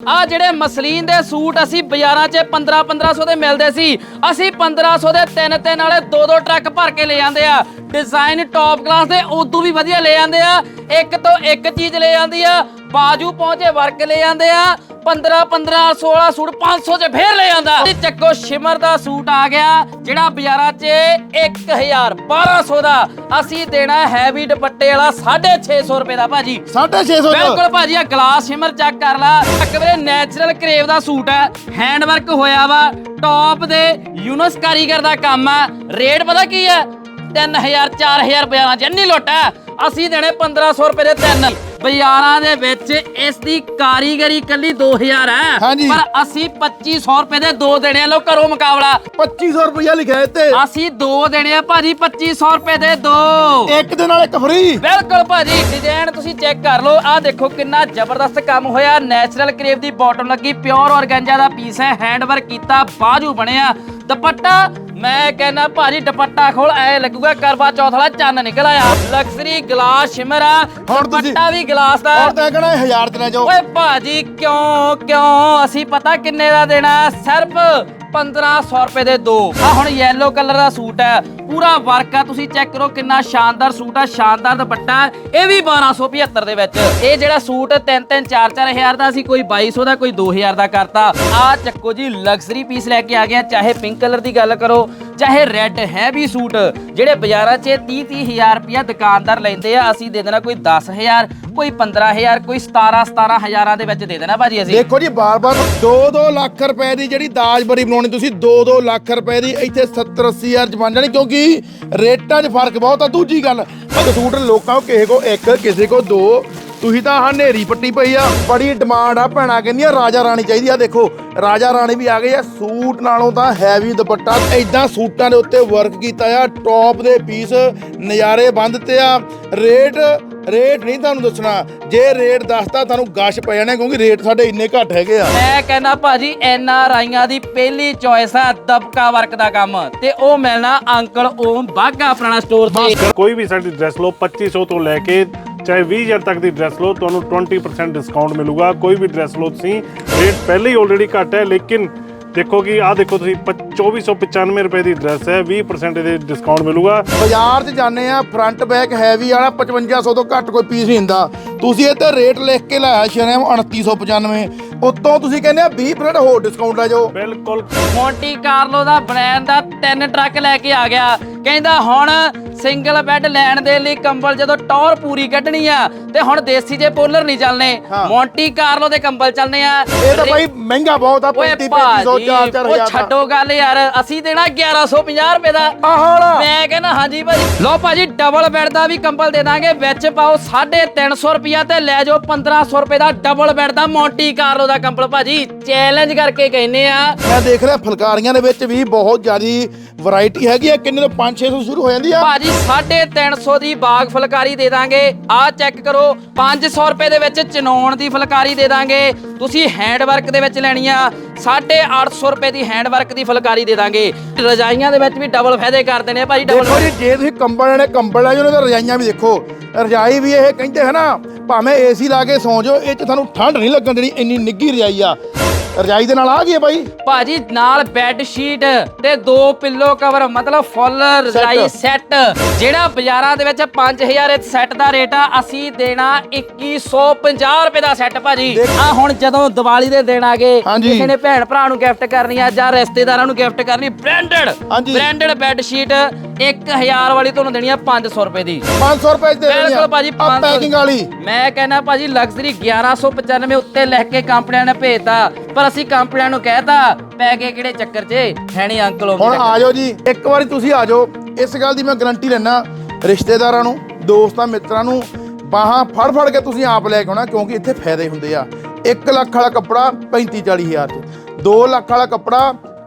ਆ ਜਿਹੜੇ ਮਸਲੀਨ ਦੇ ਸੂਟ ਅਸੀਂ ਬਾਜ਼ਾਰਾਂ 'ਚ 15 1500 ਦੇ ਮਿਲਦੇ ਸੀ, ਅਸੀਂ 1500 ਦੇ ਤਿੰਨ ਤਿੰਨ ਵਾਲੇ ਦੋ ਦੋ ਟਰੱਕ ਭਰ ਕੇ ਲੈ ਜਾਂਦੇ ਆ। ਡਿਜ਼ਾਈਨ ਟੌਪ ਕਲਾਸ ਦੇ ਉਦੋਂ ਵੀ ਵਧੀਆ ਲੈ ਜਾਂਦੇ ਆ, ਇੱਕ ਤੋਂ ਇੱਕ ਚੀਜ਼ ਲੈ ਜਾਂਦੀ ਆ। ਬਾਜੂ ਪਹੁੰਚੇ ਵਰਕ ਲੈ ਜਾਂਦੇ ਆ। 15 15 16 ਸੂਟ 500 ਚ ਫੇਰ ਲੈ ਜਾਂਦਾ। ਇਹ ਚੱਕੋ ਸ਼ਿਮਰ ਦਾ ਸੂਟ ਆ ਗਿਆ ਜਿਹੜਾ ਬਾਜ਼ਾਰਾਂ 'ਚ 1000 1200 ਦਾ। ਅਸੀਂ ਦੇਣਾ ਹੈਵੀ ਦੁਪੱਟੇ ਵਾਲਾ 650 ਰੁਪਏ ਦਾ ਭਾਜੀ। 650 ਬਿਲਕੁਲ ਭਾਜੀ ਆ ਗਲਾਸ ਸ਼ਿਮਰ ਚੈੱਕ ਕਰ ਲਾ। ਇੱਕ ਵੀਰੇ ਨੈਚੁਰਲ ਕਰੇਵ ਦਾ ਸੂਟ ਹੈ। ਹੈਂਡ ਵਰਕ ਹੋਇਆ ਵਾ। ਟੌਪ ਦੇ ਯੂਨਸ ਕਾਰੀਗਰ ਦਾ ਕੰਮ ਆ ਰੇਟ ਪਤਾ ਕੀ ਹੈ? 3000 4000 ਰੁਪਏ ਨਾਲ ਜੰਨੀ ਲੁੱਟ ਅਸੀਂ ਦੇਣੇ 1500 ਰੁਪਏ ਦੇ ਤਿੰਨ। ਬਾਜ਼ਾਰਾਂ ਦੇ ਵਿੱਚ ਇਸ ਦੀ ਕਾਰੀਗਰੀ ਕੱਲੀ 2000 ਹੈ। ਹਾਂਜੀ। ਪਰ ਅਸੀਂ 2500 ਰੁਪਏ ਦੇ ਦੋ ਦੇਣੇ ਆ। ਲੋ ਕਰੋ ਮੁਕਾਬਲਾ। 2500 ਰੁਪਇਆ ਲਿਖਿਆ ਇੱਥੇ। ਅਸੀਂ ਦੋ ਦੇਣੇ ਆ ਭਾਜੀ 2500 ਰੁਪਏ ਦੇ ਦੋ। ਇੱਕ ਦੇ ਨਾਲ ਇੱਕ ਫ੍ਰੀ। ਬਿਲਕੁਲ ਭਾਜੀ ਡਿਜ਼ਾਈਨ ਤੁਸੀਂ ਚੈੱਕ ਕਰ ਲਓ। ਆਹ ਦੇਖੋ ਕਿੰਨਾ ਜ਼ਬਰਦਸਤ ਕੰਮ ਹੋਇਆ। ਨੈਚੁਰਲ ਕਰੇਵ ਦੀ ਬਾਟਮ ਲੱਗੀ। ਪਿਓਰ ਔਰਗੈਂਜਾ ਦਾ ਪੀਸ ਹੈ। ਹੈਂਡ ਕੀਤਾ। ਬਾਜੂ ਬਣਿਆ। ਦੁਪੱਟਾ? ਮੈਂ ਕਹਿੰਦਾ ਭਾਜੀ ਦੁਪੱਟਾ ਖੋਲ ਐ ਲੱਗੂਗਾ ਕਰਵਾ ਚੌਥ ਵਾਲਾ ਚੰਨ ਨਿਕਲ ਆਇਆ। ਲਗਜ਼ਰੀ ਗਲਾਸ ਸ਼ਿਮਰ ਆ। ਹੁਣ ਤੁਸੀਂ- ਦੁਪੱਟਾ ਵੀ ਗਲਾਸ ਦਾ। ਹੁਣ ਤਾਂ ਕਹਣਾ 1000 ਤੇ ਲੈ ਜਾਓ ਓਏ ਭਾਜੀ ਕਿਉਂ ਕਿਉਂ? ਅਸੀਂ ਪਤਾ ਕਿੰਨੇ ਦਾ ਦੇਣਾ? ਸਿਰਫ 1500 ਰੁਪਏ ਦੇ ਦੋ। ਆ ਹੁਣ ਯੈਲੋ ਕਲਰ ਦਾ ਸੂਟ ਹੈ। ਪੂਰਾ ਵਰਕ ਆ, ਤੁਸੀਂ ਚੈੱਕ ਕਰੋ ਕਿੰਨਾ ਸ਼ਾਨਦਾਰ ਸੂਟ ਆ, ਸ਼ਾਨਦਾਰ ਦੁਪੱਟਾ ਇਹ ਵੀ 1275 ਦੇ ਵਿੱਚ। ਇਹ ਜਿਹੜਾ ਸੂਟ 3 3 4 4000 ਦਾ ਸੀ, ਕੋਈ 2200 ਦਾ, ਕੋਈ 2000 ਦਾ ਕਰਤਾ। ਆ ਚੱਕੋ ਜੀ ਲਗਜ਼ਰੀ ਪੀਸ ਲੈ ਕੇ ਆ ਗਿਆ ਚਾਹੇ ਪਿੰਕ ਕਲਰ ਦੀ ਗੱਲ ਕਰੋ ਚਾਹੇ ਰੈੱਡ ਹੈ ਵੀ ਸੂਟ, ਜਿਹੜੇ ਬਾਜ਼ਾਰਾਂ 'ਚ 30 30000 ਰੁਪਇਆ ਦੁਕਾਨਦਾਰ ਲੈਂਦੇ ਆ, ਅਸੀਂ ਦੇ ਦੇਣਾ ਕੋਈ 10000 ਕੋਈ 15000 ਕੋਈ 17 17000 ਦੇ ਵਿੱਚ ਦੇ ਦੇਣਾ ਭਾਜੀ ਅਸੀਂ। ਦੇਖੋ ਜੀ, ਬਾਰ-ਬਾਰ 2-2 ਲੱਖ ਰੁਪਏ ਦੀ ਜਿਹੜੀ ਦਾਜਬਰੀ ਬਣਾਉਣੀ ਤੁਸੀਂ 2-2 ਲੱਖ ਰੁਪਏ ਦੀ ਇੱਥੇ 70 80 ਹਜ਼ਾਰ ਚ ਬਣ ਜਾਣੀ, ਕਿਉਂਕਿ ਰੇਟਾਂ 'ਚ ਫ਼ਰਕ ਬਹੁਤ ਆ। ਦੂਜੀ ਗੱਲ ਸੂਟ ਲੋਕਾਂ ਕੋ ਕਿਸੇ ਕੋ, ਇੱਕ, ਕਿਸੇ ਕੋ ਦੋ ਤੁਸੀਂ ਤਾਂ ਹਾਂ ਨੇਰੀ ਪੱਟੀ ਪਈ ਆ। ਬੜੀ ਡਿਮਾਂਡ ਆ ਭੈਣਾ ਕਹਿੰਦੀਆਂ ਰਾਜਾ ਰਾਣੀ ਚਾਹੀਦੀ ਆ। ਦੇਖੋ ਰਾਜਾ ਰਾਣੀ ਵੀ ਆ ਗਈ ਆ। ਸੂਟ ਨਾਲੋਂ ਤਾਂ ਹੈਵੀ ਦੁਪੱਟਾ ਐਦਾਂ ਸੂਟਾਂ ਦੇ ਉੱਤੇ ਵਰਕ ਕੀਤਾ ਆ। ਟੌਪ ਦੇ ਪੀਸ ਨਜ਼ਾਰੇ ਬੰਦ ਤੇ ਆ। ਰੇਟ ਰੇਟ ਨਹੀਂ ਤੁਹਾਨੂੰ ਦੱਸਣਾ। ਜੇ ਰੇਟ ਦੱਸਤਾ ਤੁਹਾਨੂੰ ਗਸ਼ ਪੈ ਜਾਣਾ ਕਿਉਂਕਿ ਰੇਟ ਸਾਡੇ ਇੰਨੇ ਘੱਟ ਹੈਗੇ ਆ। ਮੈਂ ਕਹਿੰਦਾ ਭਾਜੀ ਐਨ ਆਰ ਆਈਆਂ ਦੀ ਪਹਿਲੀ ਚੋਇਸ ਆ ਦਬਕਾ ਵਰਕ ਦਾ ਕੰਮ। ਤੇ ਉਹ ਮਿਲਣਾ ਅੰਕਲ ਓਮ ਬਾਗਾ ਪੁਰਾਣਾ ਸਟੋਰ ਤੇ। ਕੋਈ ਵੀ ਸਾਡੀ ਡਰੈਸ ਲਓ 2500 ਤੋਂ ਲੈ ਕੇ ਚਾਹੇ 20000 ਤੱਕ ਦੀ ਡਰੈਸ ਲਓ ਤੁਹਾਨੂੰ 20% ਡਿਸਕਾਊਂਟ ਮਿਲੂਗਾ। ਕੋਈ ਵੀ ਡਰੈਸ ਲਓ ਤੁਸੀਂ ਰੇਟ ਪਹਿਲੇ ਹੀ ਆਲਰੇਡੀ ਘੱਟ ਹੈ ਲੇਕਿਨ ਦੇਖੋ ਕਿ ਆਹ ਦੇਖੋ ਤੁਸੀਂ ਪ- 2495 ਰੁਪਏ ਦੀ ਡਰੈਸ ਹੈ 20% ਦੇ ਡਿਸਕਾਊਂਟ ਮਿਲੂਗਾ। ਬਾਜ਼ਾਰ 'ਚ ਜਾਂਦੇ ਆ ਫਰੰਟ ਬੈਕ ਹੈਵੀ ਵਾਲਾ 5500 ਤੋਂ ਘੱਟ ਕੋਈ ਪੀਸ ਨਹੀਂ ਹੁੰਦਾ ਤੁਸੀਂ ਇਹ ਤੇ ਰੇਟ ਲਿਖ ਕੇ ਲਾਇਆ ਸ਼ਰਮ 2995 ਉੱਤੋਂ ਤੁਸੀਂ ਕਹਿੰਦੇ ਆ 20% ਹੋਰ ਡਿਸਕਾਊਂਟ ਲੈ ਜਾਓ। ਬਿਲਕੁਲ। ਮੌਂਟੀ ਕਾਰਲੋ ਦਾ ਬ੍ਰਾਂਡ ਦਾ ਤਿੰਨ ਟਰੱਕ ਲੈ ਕੇ ਆ ਗਿਆ। ਕਹਿੰਦਾ ਹੁਣ ਸਿੰਗਲ ਬੈੱਡ ਲੈਣ ਦੇ ਲਈ ਕੰਬਲ ਜਦੋਂ ਟੌਰ ਪੂਰੀ ਕੱਢਣੀ ਆ ਤੇ ਹੁਣ ਦੇਸੀ ਜੇ ਪੋਲਰ ਨਹੀਂ ਚੱਲਣੇ ਹਾਂ। ਮੌਂਟੀ ਕਾਰਲੋ ਦੇ ਕੰਬਲ ਚੱਲਣੇ ਆ। ਇਹ ਤਾਂ ਭਾਈ ਮਹਿੰਗਾ ਬਹੁਤ ਆ ਓਏ 35 ਭਾਜੀ 3500 4 4000 ਉਹ ਛੱਡੋ ਗੱਲ ਯਾਰ ਅਸੀਂ ਦੇਣਾ 1150 ਰੁਪਏ ਦਾ। ਮੈਂ ਕਹਿੰਦਾ ਹਾਂਜੀ ਭਾਜੀ ਲਓ ਭਾਜੀ ਡਬਲ ਬੈੱਡ ਦਾ ਵੀ ਕੰਬਲ ਦੇ ਦਾਂਗੇ ਵਿੱਚ ਪਾਓ 350 ਰੁਪਿਆ ਤੇ ਲੈ ਜਾਓ 1500 ਰੁਪਏ ਦਾ ਡਬਲ ਬੈੱਡ ਦਾ ਮੌਂਟੀ ਕਾਰਲੋ ਦਾ ਕੰਬਲ ਭਾਜੀ। ਚੈਲੰਜ ਕਰਕੇ ਕਹਿੰਨੇ ਆ। ਮੈਂ ਦੇਖ ਰਿਹਾ ਫੁਲਕਾਰੀਆਂ ਦੇ ਵਿੱਚ ਵੀ ਬਹੁਤ ਜ਼ਿਆਦੀ ਵੈਰਾਈਟੀ ਹੈਗੀ ਆ ਕਿੰਨੇ ਤੋਂ 5-600 ਸ਼ੁਰੂ ਹੋ ਜਾਂਦੀ ਆ। ਭਾਜੀ 350 ਦੀ ਬਾਗ ਫੁਲਕਾਰੀ ਦੇ ਦਾਂਗੇ। ਆਹ ਚੈੱਕ ਕਰੋ 500 ਰੁਪਏ ਦੇ ਵਿੱਚ ਚਨੌਣ ਦੀ ਫੁਲਕਾਰੀ ਦੇ ਦਾਂਗੇ। ਤੁਸੀਂ ਹੈਂਡ ਵਰਕ ਦੇ ਵਿੱਚ ਲੈਣੀ ਆ 850 ਰੁਪਏ ਦੀ ਹੈਂਡ ਵਰਕ ਦੀ ਫੁਲਕਾਰੀ ਦੇ ਦਾਂਗੇ। ਰਜਾਈਆਂ ਦੇ ਵਿੱਚ ਵੀ ਡਬਲ ਫਾਇਦੇ ਕਰ ਦੇਣੇ ਆ ਭਾਜੀ ਦੇਖੋ ਡਬਲ ਜੇ ਤੁਸੀਂ ਕੰਬਲ ਲੈਣੇ, ਕੰਬਲ ਲੈ ਜਾਓ ਉਹਨਾਂ ਦਾ ਰਜਾਈਆਂ ਵੀ ਦੇਖੋ। ਰਜਾਈ ਵੀ ਇਹ ਕਹਿੰਦੇ ਹਨਾ ਨਾ, ਭਾਵੇਂ ਏਸੀ ਲਾ ਕੇ ਸੌਂ ਜਾਓ, ਇਹ ਚ ਤੁਹਾਨੂੰ ਠੰਡ ਨਹੀਂ ਲੱਗਣ ਦੇਣੀ, ਇੰਨੀ ਨਿੱਗੀ ਰਜਾਈ ਆ। ਰਜਾਈ ਦੇ ਨਾਲ ਆ ਗਈ ਹੈ ਬਾਈ ਭਾਜੀ ਨਾਲ ਬੈੱਡ ਸ਼ੀਟ ਤੇ ਦੋ ਪਿੱਲੋ ਕਵਰ ਮਤਲਬ ਫੁੱਲ ਰਜਾਈ ਸੈੱਟ ਜਿਹੜਾ ਬਾਜ਼ਾਰਾਂ ਦੇ ਵਿੱਚ 5000 ਇਸ ਸੈੱਟ ਦਾ ਰੇਟ ਆ ਅਸੀਂ ਦੇਣਾ 2150 ਰੁਪਏ ਦਾ ਸੈੱਟ ਭਾਜੀ ਆ ਹੁਣ ਜਦੋਂ ਦੀਵਾਲੀ ਦੇ ਦਿਨ ਆ ਗਏ। ਕਿਸੇ ਨੇ ਭੈਣ ਭਰਾ ਨੂੰ ਗਿਫਟ ਕਰਨੀ ਆ ਜਾਂ ਰਿਸ਼ਤੇਦਾਰਾਂ ਨੂੰ ਗਿਫਟ ਕਰਨੀ ਬ੍ਰਾਂਡਡ। ਬ੍ਰਾਂਡਡ ਬੈੱਡ ਸ਼ੀਟ 1000 ਵਾਲੀ ਤੁਹਾਨੂੰ ਦੇਣੀ ਆ 500 ਰੁਪਏ ਦੀ। 500 ਰੁਪਏ ਦੇ ਦੇਣੀ ਬਿਲਕੁਲ ਭਾਜੀ ਆ 500 ਪੈਕਿੰਗ ਵਾਲੀ। ਮੈਂ ਕਹਿੰਦਾ ਭਾਜੀ ਲਗਜ਼ਰੀ 1195 ਉੱਤੇ ਲਿਖ ਕੇ ਕੰਪਨੀਆਂ ਨੇ ਭੇਜਤਾ ਪਰ ਅਸੀਂ ਕੰਪਨੀਆਂ ਨੂੰ ਕਹਿਤਾ ਪੈ ਗਏ ਕਿਹੜੇ ਚੱਕਰ 'ਚ? ਹੈ ਨਹੀਂ ਅੰਕਲ ਹੁਣ ਆ ਜਾਓ ਜੀ ਇੱਕ ਵਾਰੀ ਤੁਸੀਂ ਆ ਜਾਓ। ਇਸ ਗੱਲ ਦੀ ਮੈਂ ਗਾਰੰਟੀ ਲੈਣਾ ਰਿਸ਼ਤੇਦਾਰਾਂ ਨੂੰ ਦੋਸਤਾਂ ਮਿੱਤਰਾਂ ਨੂੰ ਬਾਹਾਂ ਫੜ ਫੜ ਕੇ ਤੁਸੀਂ ਆਪ ਲੈ ਕੇ ਆਉਣਾ ਕਿਉਂਕਿ ਇੱਥੇ ਫਾਇਦੇ ਹੁੰਦੇ ਆ। 1 ਲੱਖ ਵਾਲਾ ਕੱਪੜਾ 35 40 ਹਜ਼ਾਰ ਚ 2 ਲੱਖ ਵਾਲਾ ਕੱਪੜਾ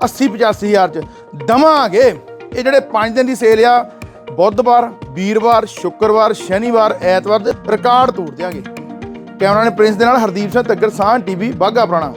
80 85 ਹਜ਼ਾਰ ਚ। ਦਵਾਂਗੇ। ਇਹ ਜਿਹੜੇ 5 ਦਿਨ ਦੀ ਸੇਲ ਆ, ਬੁੱਧਵਾਰ, ਵੀਰਵਾਰ, ਸ਼ੁੱਕਰਵਾਰ, ਸ਼ਨੀਵਾਰ, ਐਤਵਾਰ ਦੇ ਰਿਕਾਰਡ ਤੋੜ ਦਿਆਂਗੇ। ਕੈਮਰਾ ਨੇ ਪ੍ਰਿੰਸ ਦੇ ਨਾਲ ਹਰਦੀਪ ਸਿੰਘ ਤੱਗਰ ਸਾਹ ਟੀਵੀ ਬਾਗਾ ਪੁਰਾਣਾ।